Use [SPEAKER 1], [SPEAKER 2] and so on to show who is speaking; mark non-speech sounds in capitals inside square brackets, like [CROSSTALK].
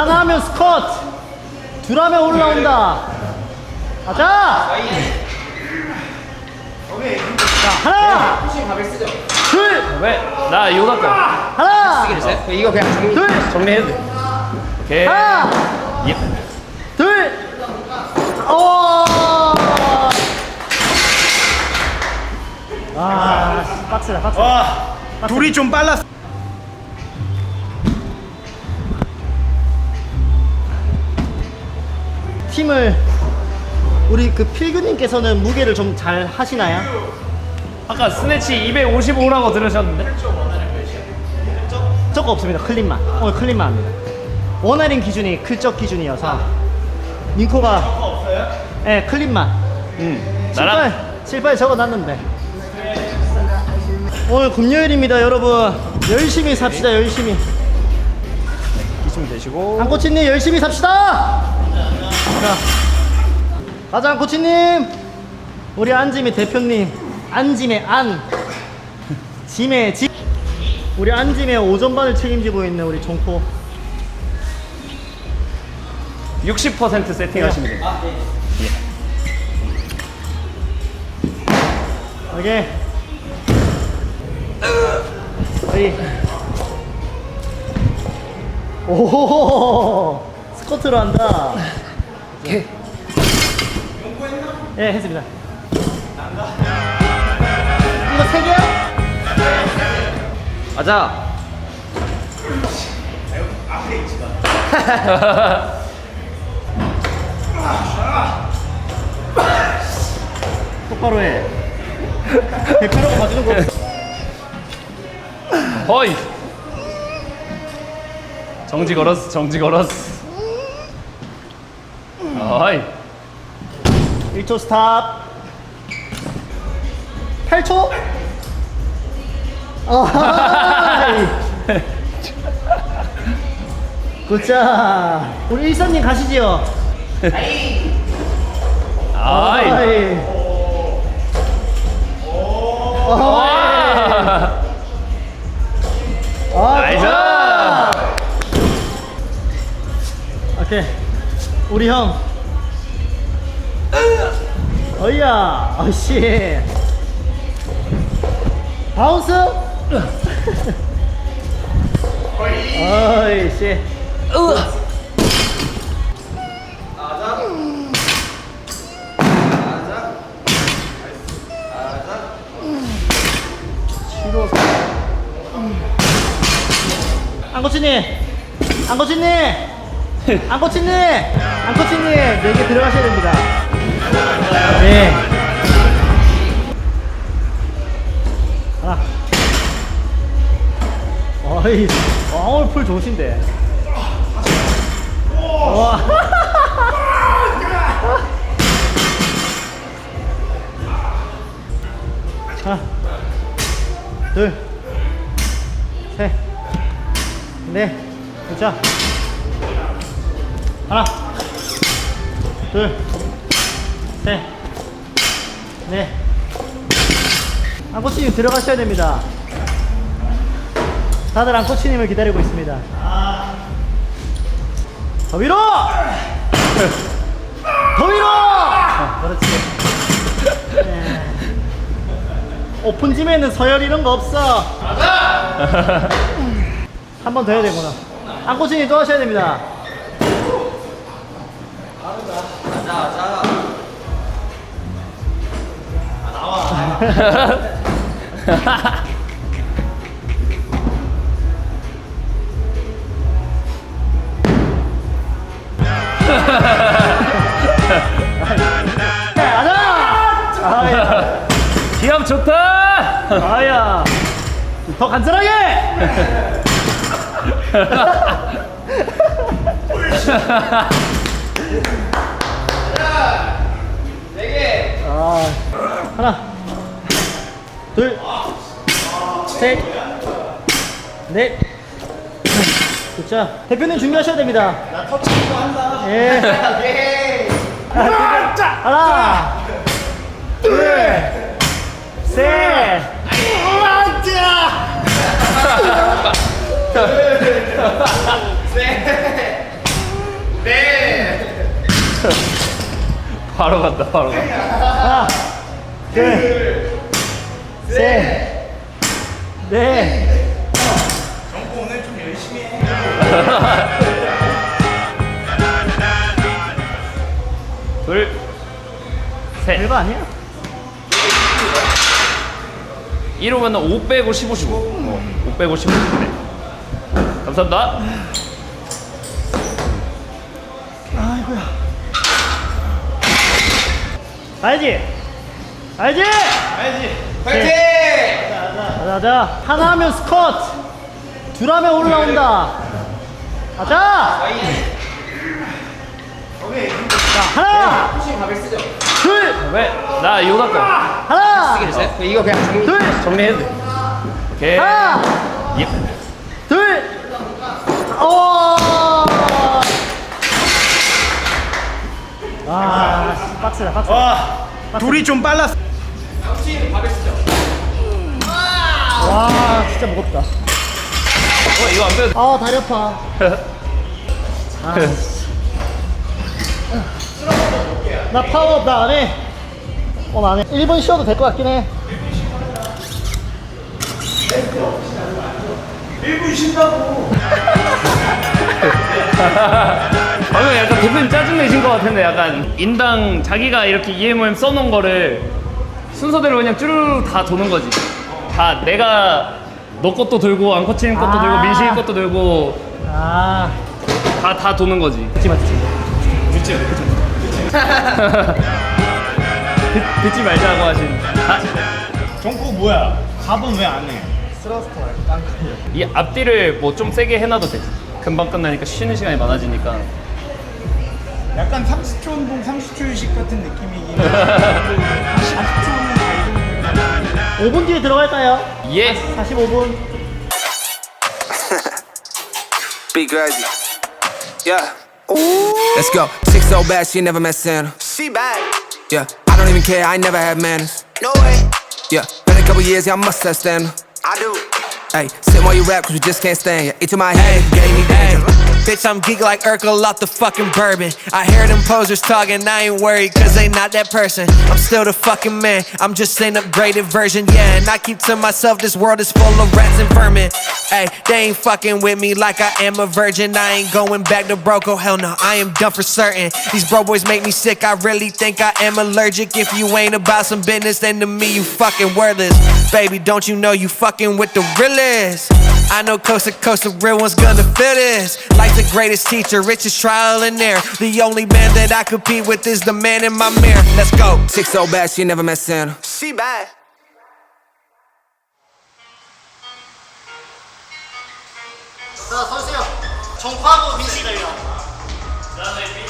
[SPEAKER 1] 하나 하면 스쿼트 둘 하면 올라온다 가자 자 하나 둘
[SPEAKER 2] 왜? 나 이거 갈까?
[SPEAKER 1] 하나
[SPEAKER 3] 이거 그냥 정리.
[SPEAKER 1] 둘
[SPEAKER 2] 정리해도 돼. 오케이.
[SPEAKER 1] 하나
[SPEAKER 2] 예.
[SPEAKER 1] 둘 오! 아 빡세다 빡세다
[SPEAKER 4] 와 둘이 좀 빨랐어
[SPEAKER 1] 팀을 우리 그 필규님께서는 무게를 좀 잘 하시나요?
[SPEAKER 2] 아까 스네치 255라고 들으셨는데?
[SPEAKER 1] 저거 없습니다. 클린만. 오늘 클린만 합니다. 원활인 기준이 클적 기준이어서 없어요? 네, 클린만.
[SPEAKER 2] 응. 나랑
[SPEAKER 1] 칠발 칠발 적어놨는데. 오늘 금요일입니다, 여러분. 열심히 삽시다, 열심히.
[SPEAKER 2] 기침 되시고.
[SPEAKER 1] 안코치님 열심히 삽시다. 자, 가자 안코치님. 우리 안짐의 대표님, 안짐의 안, 짐의 짐. 우리 안짐의 오전반을 책임지고 있는 우리 종포.
[SPEAKER 2] 60% 세팅하시면 돼요.
[SPEAKER 1] 오케이. 어이. 오, 스쿼트로 한다.
[SPEAKER 3] 오케이.
[SPEAKER 1] 예, 했습니다. 이거 세 개야?
[SPEAKER 3] 가자. [LAUGHS]
[SPEAKER 1] 똑바로 해. 백화라고 봐주는 거.
[SPEAKER 2] 허이. 정지 걸었어. 정지 걸었어. 어이.
[SPEAKER 1] 1초 스탑. 8초? 어하이. 굿자. 우리 일선님 가시지요?
[SPEAKER 2] 아이. 와.
[SPEAKER 1] 아,
[SPEAKER 2] 나이스.
[SPEAKER 1] 오케이. 우리 형. 어이야. 어이씨. 바운스? 어이씨. 치료사. 안코치님! 안코치님! 안코치님! 안코치님! 네개 들어가셔야 됩니다. 네. 하나. 어이, 어, 오늘 풀 좋으신데. 와. 하나, 둘, 셋, 넷, 자. 하나, 둘, 셋, 넷. 안코치님 들어가셔야 됩니다. 다들 안코치님을 기다리고 있습니다. 더 위로! 더 위로! 그렇지. 네. 오픈짐에는 서열 이런 거 없어. 한 번 더 해야 되구나. 안코치님 또 하셔야 됩니다. 네, 가자! 아야,
[SPEAKER 2] 기합 좋다.
[SPEAKER 1] 아야, 더 간절하게! 아, 하나, 둘, 셋, 넷. 자, 대표님 준비하셔야 됩니다. 나 터치도 한다. 예. [LAUGHS] 예. 하나, 자, 하나, 둘, 셋, 맞자. 셋, 넷.
[SPEAKER 2] 바로 간다, 바로 간다.
[SPEAKER 1] 하나, 둘. 셋, 넷. [LAUGHS]
[SPEAKER 2] 둘셋
[SPEAKER 1] 별거 아니야?
[SPEAKER 2] 1호면 5 빼고 15 주고 어, 5 빼고 15 주고 네. 감사합니다
[SPEAKER 1] 아이고야. 알지? 알지?
[SPEAKER 4] 알지?
[SPEAKER 3] 파이팅!
[SPEAKER 1] 가자, 가자. 하나 하면 스쿼트. 둘 하면 올라온다. 가자. 자, 하나? 둘,
[SPEAKER 2] 왜나 요다 거
[SPEAKER 1] 하나,
[SPEAKER 3] 셋. 이거 그냥 정리.
[SPEAKER 1] 둘,
[SPEAKER 2] 정리해도 돼 오케이
[SPEAKER 1] 하나,
[SPEAKER 2] 예.
[SPEAKER 1] 둘. 오. 아, 씨, 빡세다, 빡세.
[SPEAKER 4] 와 둘이 좀 빨랐어
[SPEAKER 1] 와, 진짜 무겁다.
[SPEAKER 2] 어 이거 안 빼도
[SPEAKER 1] 아, 다리 아파. 아, 나 파워업 나 안 해. 어, 나 안 해. 1분 쉬어도 될 것 같긴 해.
[SPEAKER 4] 1분 쉰다고 [LAUGHS]
[SPEAKER 2] 방금 약간 대표님 짜증내신 것 같은데 약간 인당 자기가 이렇게 EMM 써놓은 거를 순서대로 그냥 쭈르르 다 도는 거지 다 내가 너 것도 들고 앙코치님 것도
[SPEAKER 1] 아.
[SPEAKER 2] 들고 민식이 것도 들고
[SPEAKER 1] 아,
[SPEAKER 2] 다 다 도는 거지.
[SPEAKER 1] 듣지 마, 듣지 마.
[SPEAKER 2] 듣지 듣, 듣지 말자고 하신. 아,
[SPEAKER 4] 정국 뭐야? 밥은 왜 안 해?
[SPEAKER 2] 이 앞뒤를 뭐 좀 세게 해놔도 되지 금방 끝나니까 쉬는 시간이 많아지니까.
[SPEAKER 4] 약간 30초 운동 30초 휴식 같은 느낌이긴 해. [LAUGHS] 40초는 달고
[SPEAKER 1] 5분 뒤에 들어갈까요?
[SPEAKER 2] 예
[SPEAKER 1] 45분.
[SPEAKER 5] Be crazy. Yeah. Let's go. Six so bad, she never met Santa.
[SPEAKER 6] She bad.
[SPEAKER 5] Yeah. I don't even care, I ain't never had manners.
[SPEAKER 6] No way.
[SPEAKER 5] Yeah. Been a couple years, yeah, I must have standard.
[SPEAKER 6] I do.
[SPEAKER 5] Hey, sit while you rap, cause we just can't stand ya. Into my head, gave me danger.
[SPEAKER 7] Bitch, I'm geek like Urkel off the fucking bourbon. I hear them posers talking, I ain't worried, cause they not that person. I'm still the fucking man, I'm just an upgraded version, yeah. And I keep to myself, this world is full of rats and vermin. Hey, they ain't fucking with me like I am a virgin. I ain't going back to broke, oh hell no, I am done for certain. These bro boys make me sick, I really think I am allergic. If you ain't about some business, then to me, you fucking worthless. Baby, don't you know you fucking with the realest? I know coast to coast, the real one's gonna feel this. Life's the greatest teacher, richest trial and error. The only man that I compete with is the man in my mirror. Let's go.
[SPEAKER 5] Six so bad, she never met Santa.
[SPEAKER 6] She bad.
[SPEAKER 1] 자, 서주세요. 정파하고 민식 달려. 수고하셨습니다. 이제